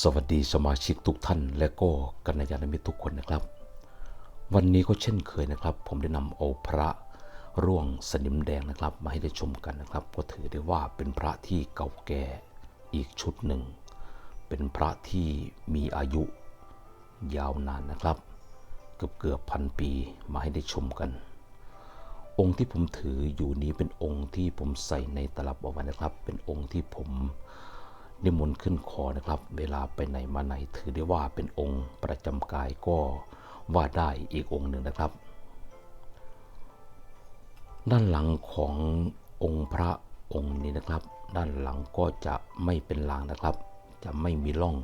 สวัสดีสมาชิกทุกท่าน และก็กัลยาณมิตรทุกคนนะครับ วันนี้ก็เช่นเคยนะครับ ผมได้นำเอาพระร่วงสนิมแดงนะครับ มาให้ได้ชมกันนะครับ ก็ถือได้ว่าเป็นพระที่เก่าแก่อีกชุดหนึ่ง เป็นพระที่มีอายุยาวนานนะครับ เกือบเกือบพันปีมาให้ได้ชมกัน องค์ที่ผมถืออยู่นี้เป็นองค์ที่ผมใส่ในตลับเอาไว้นะครับ เป็นองค์ที่ผม นิมนต์ขึ้นคอนะครับ เวลาไปไหนมาไหนถือได้ว่าเป็นองค์ประจำกายก็ว่าได้อีกองค์หนึ่งนะครับ ด้านหลังขององค์พระองค์นี้นะครับ ด้านหลังก็จะไม่เป็นรางนะครับ จะไม่มีร่อง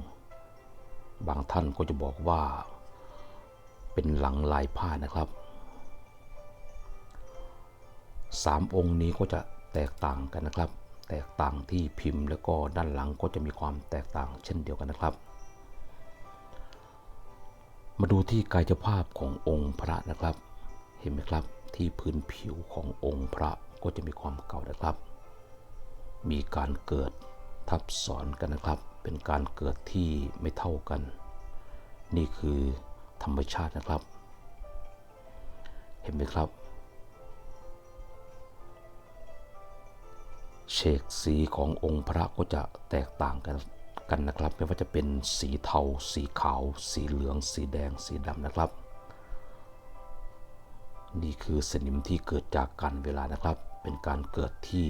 บางท่านก็จะบอกว่าเป็นหลังลายผ้านะครับสามองค์นี้ก็จะแตกต่างกันนะครับ แตกต่างที่พิมพ์ แล้วก็ด้านหลังก็จะมีความแตกต่างเช่นเดียวกันนะครับ มาดูที่กายภาพขององค์พระนะครับ เห็นไหมครับที่พื้นผิวขององค์พระก็จะมีความเก่านะครับ มีการเกิดทับซ้อนกันนะครับ เป็นการเกิดที่ไม่เท่ากัน นี่คือธรรมชาตินะครับ เห็นไหมครับ เฉกสีขององค์พระก็จะแตกต่างกันกันนะครับ ไม่ว่าจะเป็นสีเทา สีขาว สีเหลือง สีแดง สีดำนะครับ นี่คือสนิมที่เกิดจากการเวลานะครับ เป็นการเกิดที่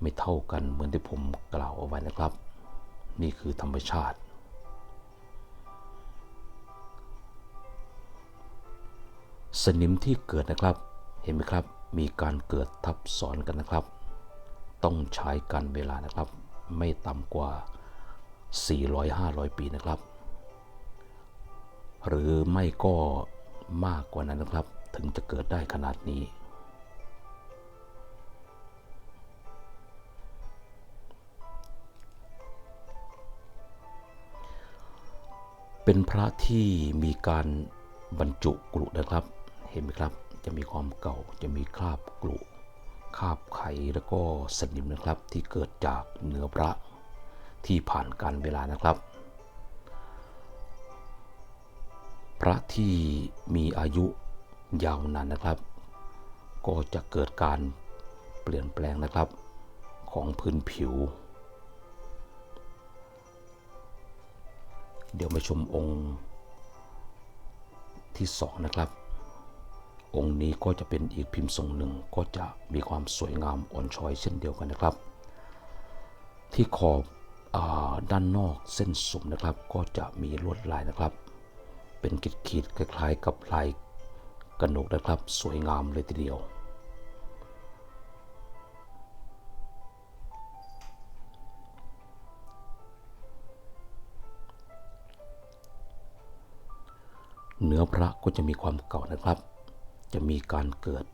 ไม่เท่ากันเหมือนที่ผมกล่าวเอาไว้นะครับ นี่คือธรรมชาติสนิมที่เกิดนะครับ เห็นไหมครับ มีการเกิดทับซ้อนกันนะครับ ต้องใช้การเวลานะครับ ไม่ต่ำกว่า 400-500 ปีนะครับ หรือไม่ก็มากกว่านั้นนะครับ ถึงจะเกิดได้ขนาดนี้ เป็นพระที่มีการบรรจุกรุนะครับ เห็นไหมครับ จะมีความเก่า จะมีคราบกรุ คาบไขแล้วก็สนิมนะครับที่เกิดจากเนื้อพระที่ผ่านการเวลานะครับ พระที่มีอายุยาวนานนะครับ ก็จะเกิดการเปลี่ยนแปลงนะครับของพื้นผิว เดี๋ยวมาชมองค์ที่สองนะครับ องค์นี้ก็จะเป็นอีกพิมพ์ทรงหนึ่งก็จะมีความสวยงามอ่อนช้อยเช่นเดียวกันนะครับ ที่ขอบอด้านนอกเส้นสุมนะครับ ก็จะมีลวดลายนะครับ เป็นขีดคล้ายๆ กับลายกระหนกนะครับ สวยงามเลยทีเดียว เนื้อพระก็จะมีความเก่านะครับ จะมีการเกิด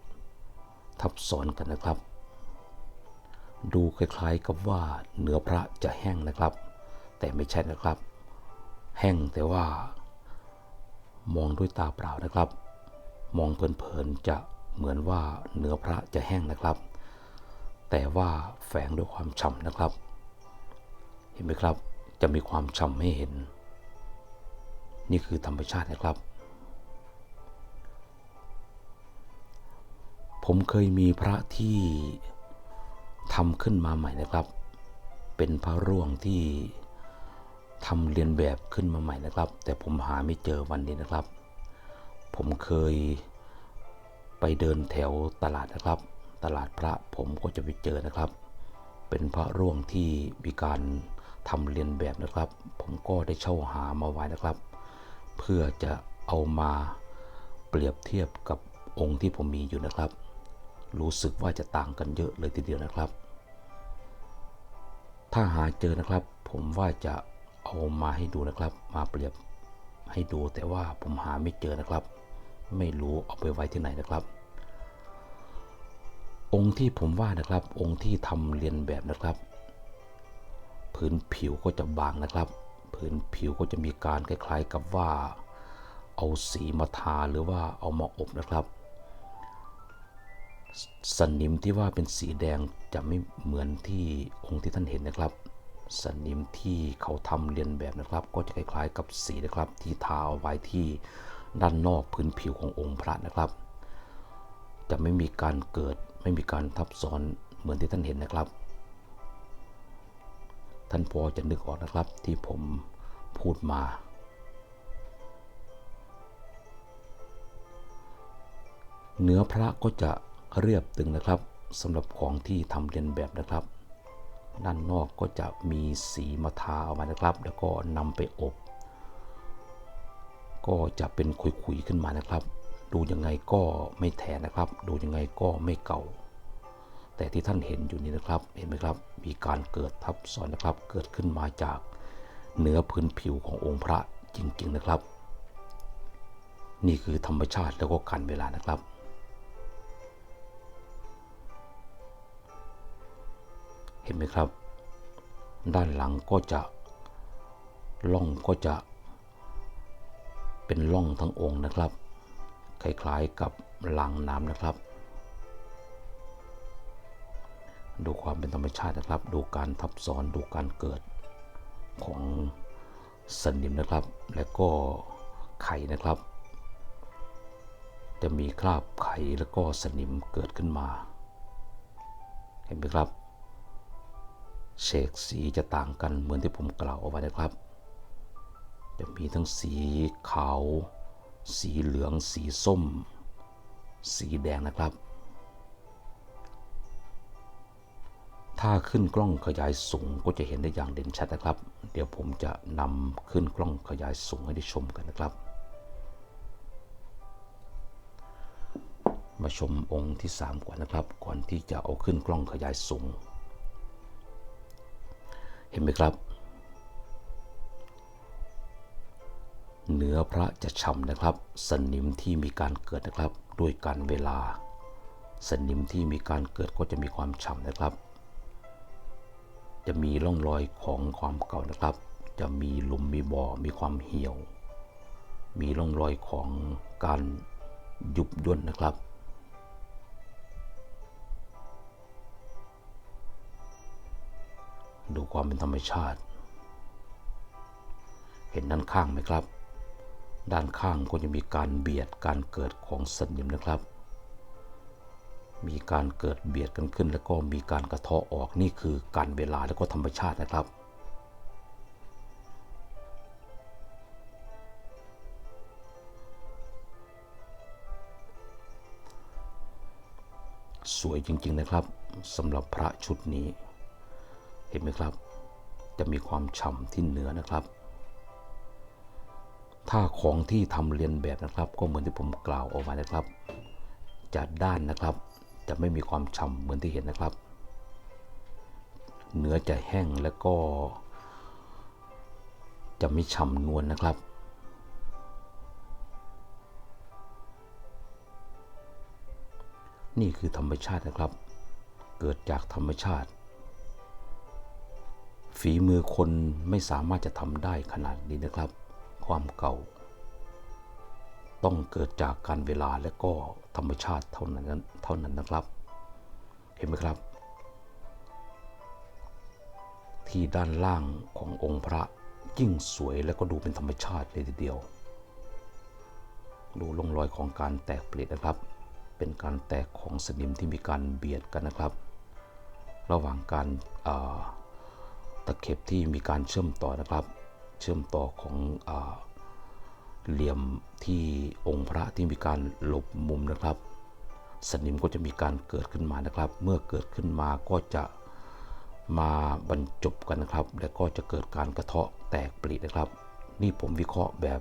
ทับซ้อนกันนะครับ ดูคล้ายๆกับว่าเนื้อพระจะแห้งนะครับ แต่ไม่ใช่นะครับ แห้งแต่ว่า มองด้วยตาเปล่านะครับ มองเพลินๆจะเหมือนว่าเนื้อพระจะแห้งนะครับ แต่ว่าแฝงด้วยความฉ่ำนะครับ เห็นไหมครับจะมีความฉ่ำให้เห็น นี่คือธรรมชาตินะครับ ผมเคยมีพระที่ทำขึ้นมาใหม่นะครับ เป็นพระร่วงที่ทำเรียนแบบขึ้นมาใหม่นะครับ แต่ผมหาไม่เจอวันนี้นะครับ ผมเคยไปเดินแถวตลาดนะครับ ตลาดพระผมก็จะไปเจอนะครับ เป็นพระร่วงที่มีการทำเรียนแบบนะครับ ผมก็ได้เช่าหามาไว้นะครับ เพื่อจะเอามาเปรียบเทียบกับองค์ที่ผมมีอยู่นะครับ รู้สึกว่าจะต่างกันเยอะเลยทีเดียวนะครับ ถ้าหาเจอนะครับ ผมว่าจะเอามาให้ดูนะครับ มาเปรียบให้ดูแต่ว่าผมหาไม่เจอนะครับ ไม่รู้เอาไปไว้ที่ไหนนะครับ องค์ที่ผมว่านะครับ องค์ที่ทำเรียนแบบนะครับ พื้นผิวก็จะบางนะครับ พื้นผิวก็จะมีการคล้ายๆกับว่า เอาสีมาทาหรือว่าเอามาอบนะครับ สนิมที่ว่าเป็นสีแดงจะไม่เหมือนที่องค์ที่ท่านเห็นนะครับ สนิมที่เขาทำเรียนแบบนะครับ ก็จะคล้ายๆกับสีนะครับ ที่ทาเอาไว้ที่ด้านนอกพื้นผิวขององค์พระนะครับ จะไม่มีการเกิดไม่มีการทับซ้อนเหมือนที่ท่านเห็นนะครับ ท่านพอจะนึกออกนะครับที่ผมพูดมาเนื้อพระก็จะ เรียบตึงนะครับสำหรับของที่ทำเรียนแบบนะครับ ด้านนอกก็จะมีสีมาทาออกมานะครับ แล้วก็นำไปอบ ก็จะเป็นขุยๆขึ้นมานะครับ ดูยังไงก็ไม่แทนนะครับ ดูยังไงก็ไม่เก่า แต่ที่ท่านเห็นอยู่นี้นะครับเห็นไหมครับ มีการเกิดทับซ้อนนะครับ เกิดขึ้นมาจากเนื้อพื้นผิวขององค์พระจริงๆนะครับ นี่คือธรรมชาติแล้วก็การเวลานะครับ ห็นไหมครับ ด้านหลังก็จะล่องก็จะ เป็นล่องทั้งองค์นะครับ คล้ายๆกับลังน้ำนะครับ ดูความเป็นธรรมชาตินะครับ ดูการทับซ้อนดูการเกิดของสนิมนะครับ และก็ไข่นะครับ จะมีคราบไข่แล้วก็สนิมเกิดขึ้นมา เห็นไหมครับ เฉกสีจะต่างกันเหมือนที่ผมกล่าวเอาไว้นะครับ จะมีทั้งสีขาว สีเหลือง สีส้ม สีแดงนะครับ ถ้าขึ้นกล้องขยายสูงก็จะเห็นได้อย่างเด่นชัดนะครับ เดี๋ยวผมจะนำขึ้นกล้องขยายสูงให้ได้ชมกันนะครับ มาชมองค์ที่ 3ก่อนนะครับ ก่อนที่จะเอาขึ้นกล้องขยายสูง เห็นไหมครับ เนื้อพระจะฉ่ำนะครับ สนิมที่มีการเกิดนะครับ ด้วยการเวลา สนิมที่มีการเกิดก็จะมีความฉ่ำนะครับ จะมีร่องรอยของความเก่านะครับ จะมีหลุมมีบ่อมีความเหี่ยว มีร่องรอยของการยุบย่นนะครับ ดูความเป็นธรรมชาติ เห็นด้านข้างไหมครับ ด้านข้างก็จะมีการเบียดการเกิดของสนิมนะครับ มีการเกิดเบียดกันขึ้น แล้วก็มีการกระเทาะออกนี่คือการเวลาแล้วก็ธรรมชาตินะครับสวยจริงๆนะครับสำหรับพระชุดนี้ เห็นไหมครับ จะมีความฉ่ำที่เนื้อนะครับ ถ้าของที่ทำเรียนแบบนะครับ ก็เหมือนที่ผมกล่าวเอาไว้นะครับ จะด้านนะครับ จะไม่มีความฉ่ำเหมือนที่เห็นนะครับ เนื้อจะแห้งแล้วก็ จะไม่ฉ่ำนวลนะครับนี่คือธรรมชาตินะครับ เกิดจากธรรมชาติ ฝีมือคนไม่สามารถจะทำได้ขนาดนี้นะครับ ความเก่า ต้องเกิดจากการเวลาและก็ธรรมชาติเท่านั้นเท่านั้นนะครับ เห็นไหมครับ ที่ด้านล่างขององค์พระยิ่งสวยและก็ดูเป็นธรรมชาติเลยทีเดียว ดูร่องรอยของการแตกเปลี่ยนะครับ เป็นการแตกของสนิมที่มีการเบียดกันนะครับ ระหว่างการตะเข็บที่มีการเชื่อมต่อนะครับ เชื่อมต่อของอเหลี่ยมที่องค์พระที่มีการหลบมุมนะครับ สนิมก็จะมีการเกิดขึ้นมานะครับ เมื่อเกิดขึ้นมาก็จะมาบรรจบกันนะครับ และก็จะเกิดการกระเทาะแตกปลีนะครับ นี่ผมวิเคราะห์แบบ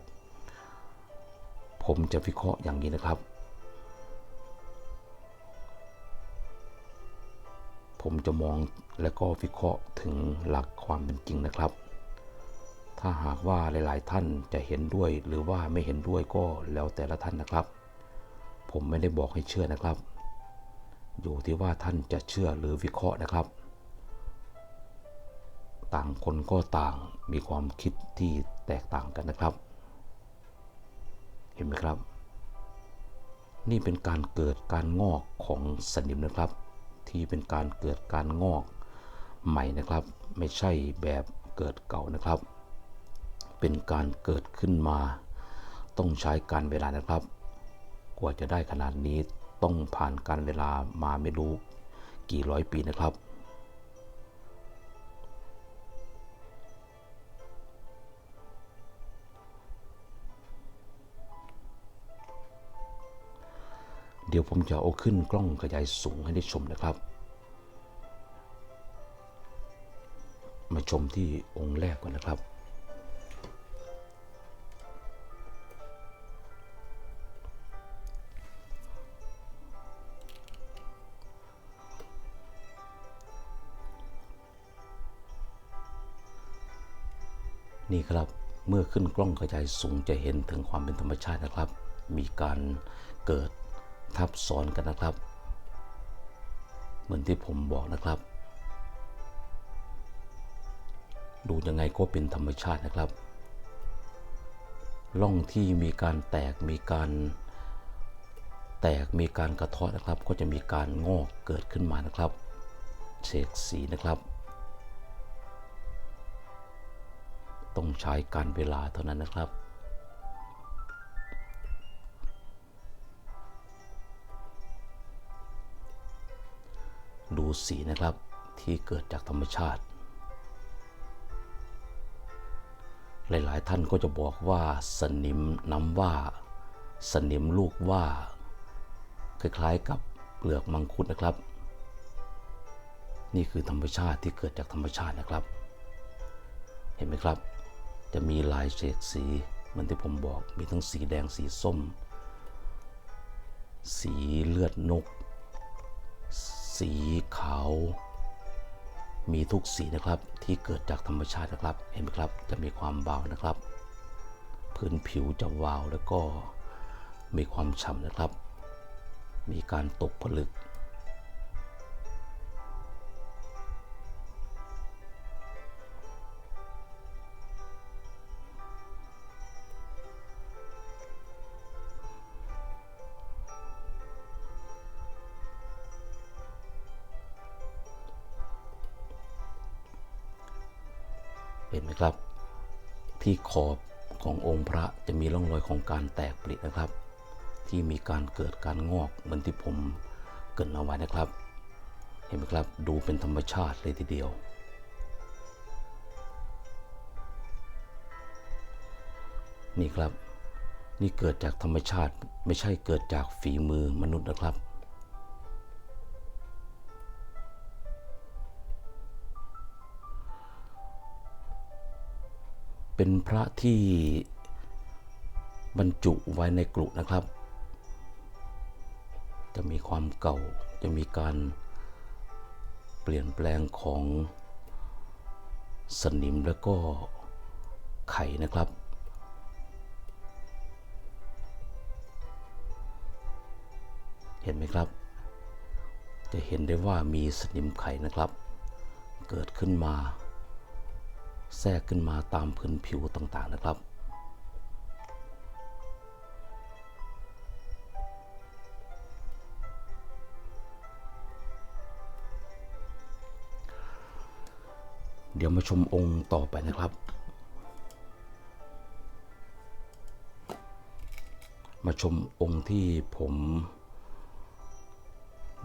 ผมจะวิเคราะห์อย่างนี้นะครับ ผมจะมองและก็วิเคราะห์ถึงหลักความเป็นจริงนะครับ ถ้าหากว่าหลายๆท่านจะเห็นด้วยหรือว่าไม่เห็นด้วยก็แล้วแต่ละท่านนะครับ ผมไม่ได้บอกให้เชื่อนะครับ อยู่ที่ว่าท่านจะเชื่อหรือวิเคราะห์นะครับ ต่างคนก็ต่างมีความคิดที่แตกต่างกันนะครับ เห็นไหมครับ นี่เป็นการเกิดการงอกของสนิมนะครับ ที่เป็นการเกิดการงอกใหม่นะครับ ไม่ใช่แบบเกิดเก่านะครับ เป็นการเกิดขึ้นมา ต้องใช้การเวลานะครับ กว่าจะได้ขนาดนี้ต้องผ่านการเวลามาไม่รู้กี่ร้อยปีนะครับ เดี๋ยวผมจะเอาขึ้นกล้องขยายสูงให้ได้ชมนะครับ มาชมที่องค์แรกก่อนนะครับนี่ครับเมื่อขึ้นกล้องขยายสูงจะเห็นถึงความเป็นธรรมชาตินะครับ มีการเกิด ทับซ้อนกันนะครับ เหมือนที่ผมบอกนะครับ ดูยังไงก็เป็นธรรมชาตินะครับร่องที่มีการแตกมีการแตกมีการกระเทาะนะครับ ก็จะมีการงอกเกิดขึ้นมานะครับเฉกสีนะครับ ต้องใช้การเวลาเท่านั้นนะครับ สีนะครับที่เกิดจากธรรมชาติ หลายๆ ท่านก็จะบอกว่าสนิมน้ำว่า สนิมลูกว่า คล้ายๆกับเปลือกมังคุดนะครับ นี่คือธรรมชาติที่เกิดจากธรรมชาตินะครับ เห็นไหมครับ จะมีลายเฉดสีเหมือนที่ผมบอกมีทั้งสีแดงสีส้ม สีเลือดนก สีขาว มีทุกสีนะครับที่เกิดจากธรรมชาตินะครับ เห็นไหมครับจะมีความเบานะครับ พื้นผิวจะวาวแล้วก็มีความฉ่ำนะครับ มีการตกผลึก ขอบขององค์พระจะมีร่องรอยของการแตกปรินะครับ ที่มีการเกิดการงอกเหมือนที่ผมเกินเอาไว้นะครับ เห็นไหมครับดูเป็นธรรมชาติเลยทีเดียว นี่ครับนี่เกิดจากธรรมชาติไม่ใช่เกิดจากฝีมือมนุษย์นะครับ เป็นพระที่บรรจุไว้ในกรุนะครับ จะมีความเก่าจะมีการเปลี่ยนแปลงของสนิมแล้วก็ไข่นะครับ เห็นไหมครับ จะเห็นได้ว่ามีสนิมไข่นะครับ เกิดขึ้นมา แทรกขึ้นมาตามพื้นผิวต่างๆนะครับ เดี๋ยวมาชมองค์ต่อไปนะครับ มาชมองค์ที่ผม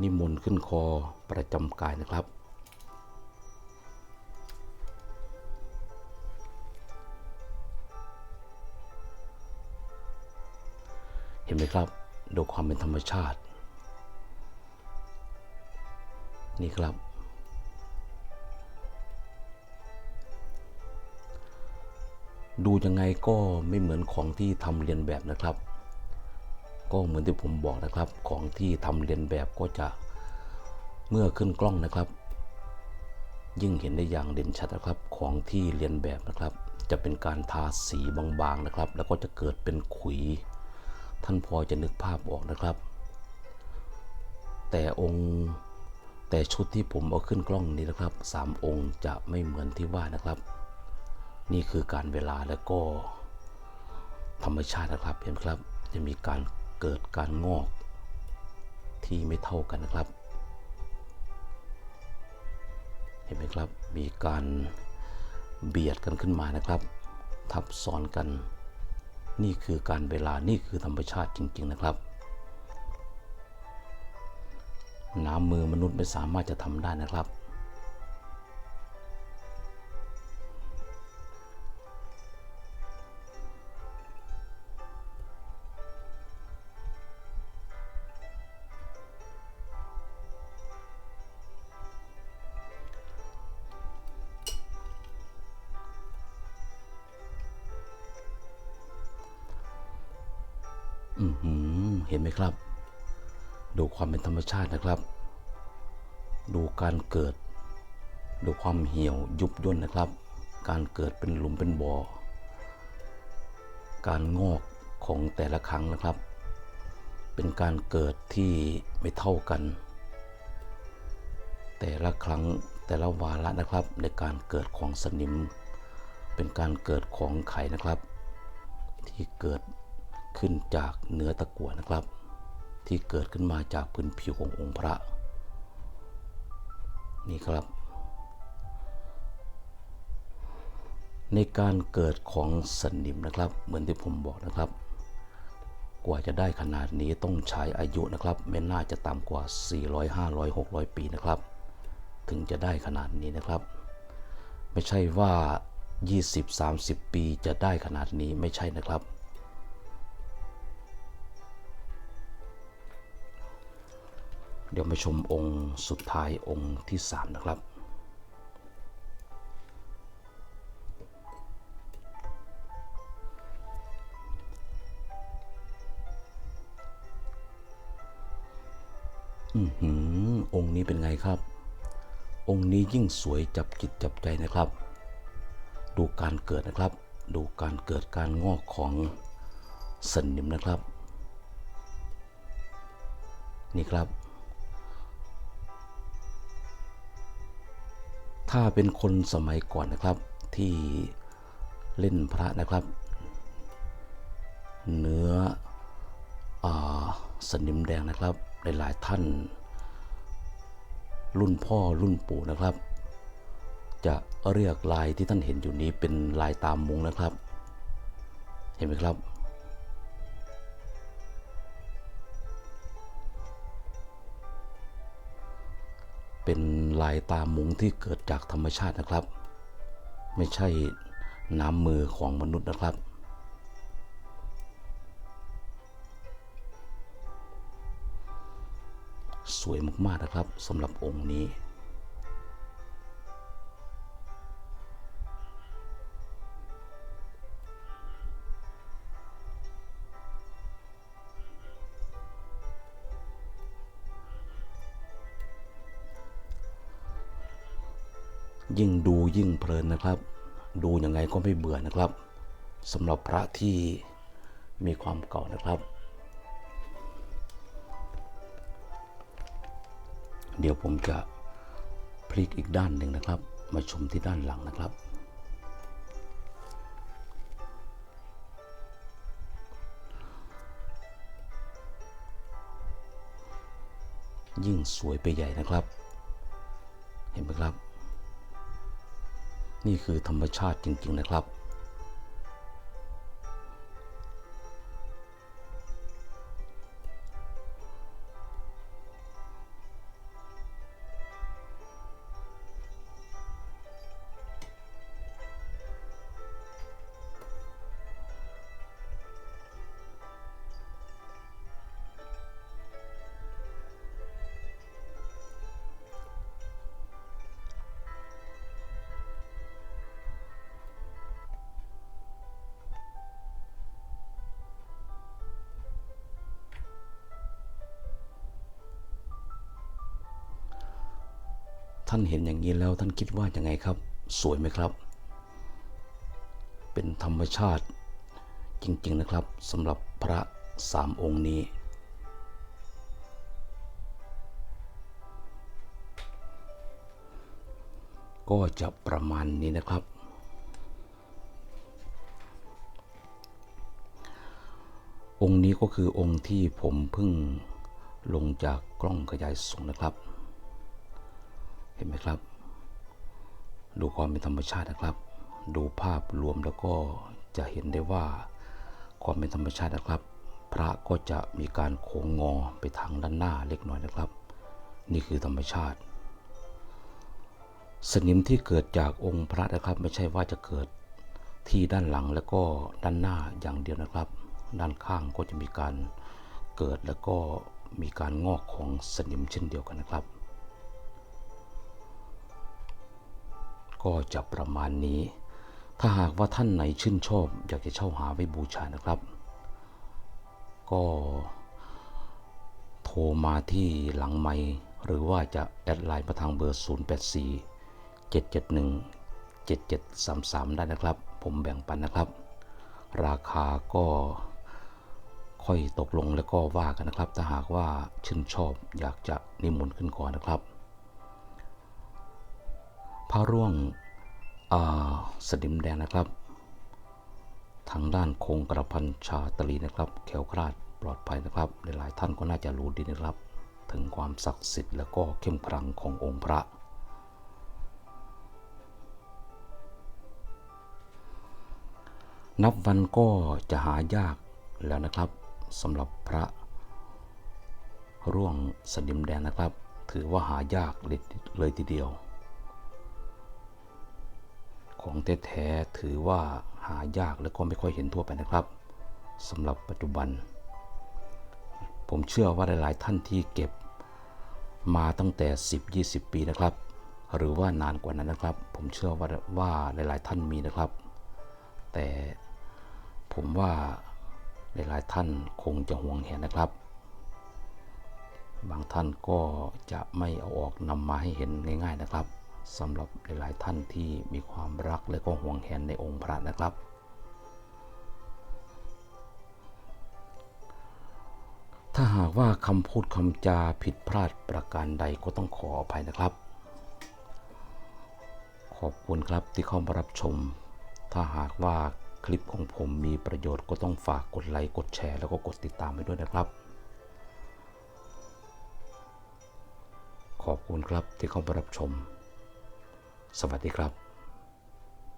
นิมนต์ขึ้นคอประจำกายนะครับ ห็นไหมครับ ดูความเป็นธรรมชาติ นี่ครับ ดูยังไงก็ไม่เหมือนของที่ทำเรียนแบบนะครับ ก็เหมือนที่ผมบอกนะครับ ของที่ทำเรียนแบบก็จะเมื่อขึ้นกล้องนะครับ ยิ่งเห็นได้อย่างเด่นชัดนะครับของที่เรียนแบบนะครับ จะเป็นการทาสีบางๆนะครับ แล้วก็จะเกิดเป็นขุย ท่านพอจะนึกภาพออกนะครับ แต่องค์แต่ชุดที่ผมเอาขึ้นกล้องนี้นะครับสามองค์จะไม่เหมือนที่ว่านะครับ นี่คือการเวลาแล้วก็ธรรมชาตินะครับเห็นไหมครับ จะมีการเกิดการงอกที่ไม่เท่ากันนะครับ เห็นไหมครับมีการเบียดกันขึ้นมานะครับ ทับซ้อนกัน นี่คือการเวลานี่คือธรรมชาติจริง ๆนะครับ น้ำมือมนุษย์ไม่สามารถจะทำได้นะครับ ห็นไหมครับ ดูความเป็นธรรมชาตินะครับ ดูการเกิด ดูความเหี่ยวยุบย่นนะครับ การเกิดเป็นหลุมเป็นบ่อ การงอกของแต่ละครั้งนะครับ เป็นการเกิดที่ไม่เท่ากัน แต่ละครั้งแต่ละวาระนะครับในการเกิดของสนิม เป็นการเกิดของไข่นะครับ ที่เกิด ขึ้นจากเนื้อตะกั่วนะครับ ที่เกิดขึ้นมาจากพื้นผิวขององค์พระ นี่ครับ ในการเกิดของสนิมนะครับ เหมือนที่ผมบอกนะครับ กว่าจะได้ขนาดนี้ต้องใช้อายุนะครับไม่น่าจะต่ำกว่า 400 500 600 ปีนะครับ ถึงจะได้ขนาดนี้นะครับ ไม่ใช่ว่า 20-30 ปีจะได้ขนาดนี้ไม่ใช่นะครับ เดี๋ยวมาชมองค์สุดท้ายองค์ที่ 3 นะครับ อือหือองค์นี้เป็นไงครับ องค์นี้ยิ่งสวยจับจิตจับใจนะครับ ดูการเกิดนะครับ ดูการเกิดการงอกของสนิมนะครับ นี่ครับ ถ้าเป็นคนสมัยก่อนนะครับ ที่เล่นพระนะครับ เนื้ออสนิมแดงนะครับหลายๆท่าน รุ่นพ่อรุ่นปู่นะครับ จะเรียกลายที่ท่านเห็นอยู่นี้เป็นลายตามมุงนะครับ เห็นไหมครับ เป็นลายตามุงที่เกิดจากธรรมชาตินะครับ ไม่ใช่น้ำมือของมนุษย์นะครับ สวยมากๆนะครับสำหรับองค์นี้ ยิ่งเพลินนะครับ ดูยังไงก็ไม่เบื่อนะครับสำหรับพระที่มีความเก่านะครับ เดี๋ยวผมจะพลิกอีกด้านหนึ่งนะครับ มาชมที่ด้านหลังนะครับยิ่งสวยไปใหญ่นะครับ เห็นไหมครับ นี่คือธรรมชาติจริง ๆ นะครับ ท่านเห็นอย่างนี้แล้วท่านคิดว่าอยังไงครับ สวยไหมครับ เป็นธรรมชาติจริง ๆนะครับสำหรับพระสามองค์นี้ ก็จะประมาณนี้นะครับ องค์นี้ก็คือองค์ที่ผมเพิ่งลงจากกล้องขยายสูงนะครับ เห็นไหมครับ ดูความเป็นธรรมชาตินะครับ ดูภาพรวมแล้วก็จะเห็นได้ว่าความเป็นธรรมชาตินะครับ พระก็จะมีการโค้งงอไปทางด้านหน้าเล็กน้อยนะครับ นี่คือธรรมชาติ สนิมที่เกิดจากองค์พระนะครับ ไม่ใช่ว่าจะเกิดที่ด้านหลังแล้วก็ด้านหน้าอย่างเดียวนะครับ ด้านข้างก็จะมีการเกิดแล้วก็มีการงอกของสนิมเช่นเดียวกันนะครับ ก็จะประมาณนี้ ถ้าหากว่าท่านไหนชื่นชอบ อยากจะเช่าหาไว้บูชานะครับ ก็โทรมาที่หลังไมหรือว่าจะแอดไลน์มาทางเบอร์ 084 771 7733 ได้นะครับ ผมแบ่งปันนะครับ ราคาก็ค่อยตกลงแล้วก็ว่ากันนะครับ ถ้าหากว่าชื่นชอบอยากจะนิมนต์ขึ้นก่อนนะครับ พระร่วงอ่าสนิมแดงนะครับ ทางด้านคงกระพันชาตรีนะครับแขวคลาดปลอดภัยนะครับ หลายๆท่านก็น่าจะรู้ดีนะครับ ถึงความศักดิ์สิทธิ์และก็เข้มขลังขององค์พระ นับวันก็จะหายากแล้วนะครับสำหรับพระร่วงสนิมแดงนะครับ ถือว่าหายากเลยทีเดียว ของแท้ๆถือว่าหายากและก็ไม่ค่อยเห็นทั่วไปนะครับสำหรับปัจจุบัน ผมเชื่อว่าหลาย ๆ ท่านที่เก็บมาตั้งแต่ 10-20 ปีนะครับ หรือว่านานกว่านั้นนะครับ ผมเชื่อว่าว่าหลาย ๆ ท่านมีนะครับ แต่ผมว่าหลาย ๆ ท่านคงจะห่วงแหนนะครับ บางท่านก็จะไม่เอาออกนำมาให้เห็นง่าย ๆ นะครับ สำหรับหลายๆท่านที่มีความรักและก็ห่วงแหนในองค์พระนะครับ ถ้าหากว่าคำพูดคำจาผิดพลาดประการใดก็ต้องขออภัยนะครับ ขอบคุณครับที่เข้ามารับชม ถ้าหากว่าคลิปของผมมีประโยชน์ก็ต้องฝากกดไลค์กดแชร์แล้วก็กดติดตามไปด้วยนะครับขอบคุณครับที่เข้ามารับชม สวัสดีครับ